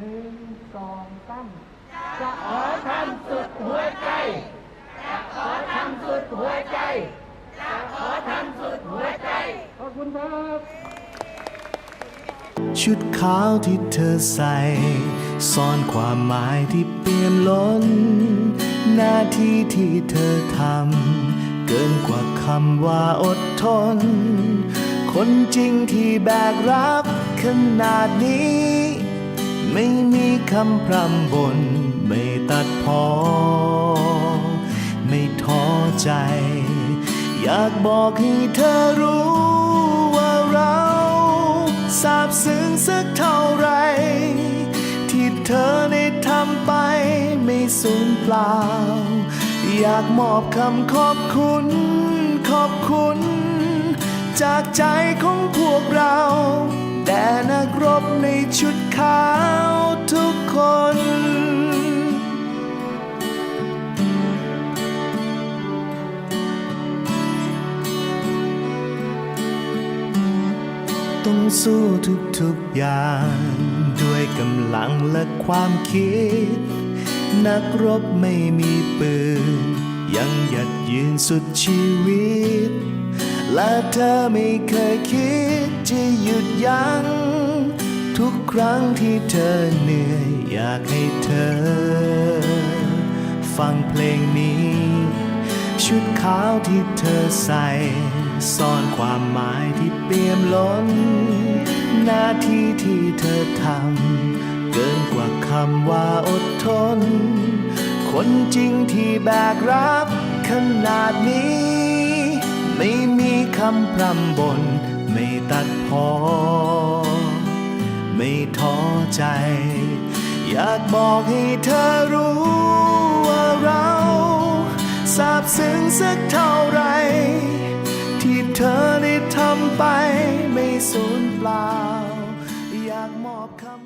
หนึ่งสองสามจะขอทำสุดหัวใจ จะขอทำสุดหัวใจ จะขอทำสุดหัวใจ ขอบคุณครับ ชุดขาวที่เธอใส่ ซ่อนความหมายที่เปี่ยมล้น หน้าที่ที่เธอทำ เกินกว่าคำว่าอดทน คนจริงที่แบกรับขนาดนี้ไม่มี คำพร่ำบนไม่ตัดพอ ไม่ท้อใจ อยากบอกให้เธอรู้ว่าเราซาบซึ้งสักเท่าไร ที่เธอได้ทำไปไม่สูญเปล่า อยากมอบคำขอบคุณ ขอบคุณ จากใจของพวกเรา แด่นักรบในชุดขาว ต้องสู้ทุกๆอย่าง ด้วยกำลังและความคิด นักรบไม่มีปืน ยังหยัดยืนสุดชีวิต และเธอไม่เคยคิดจะหยุดยัง้งทุกครั้งที่เธอเหนื่อย อยากให้เธอ ฟังเพลงนี้ ชุดขาวที่เธอใส่ซ่อนความหมายที่เปี่ยมล้นหน้า ที่ที่เธอทำ เกินกว่าคำว่าอดทน คนจริงที่แบกรับขนาดนี้ ไม่มีคำพร่ำบน ไม่ตัดพอ ไม่ท้อใจ อยากบอกให้เธอรู้ว่าเราซาบซึ้งสักเท่าไร ที่เธอได้ทำไปไม่สูญเปล่า come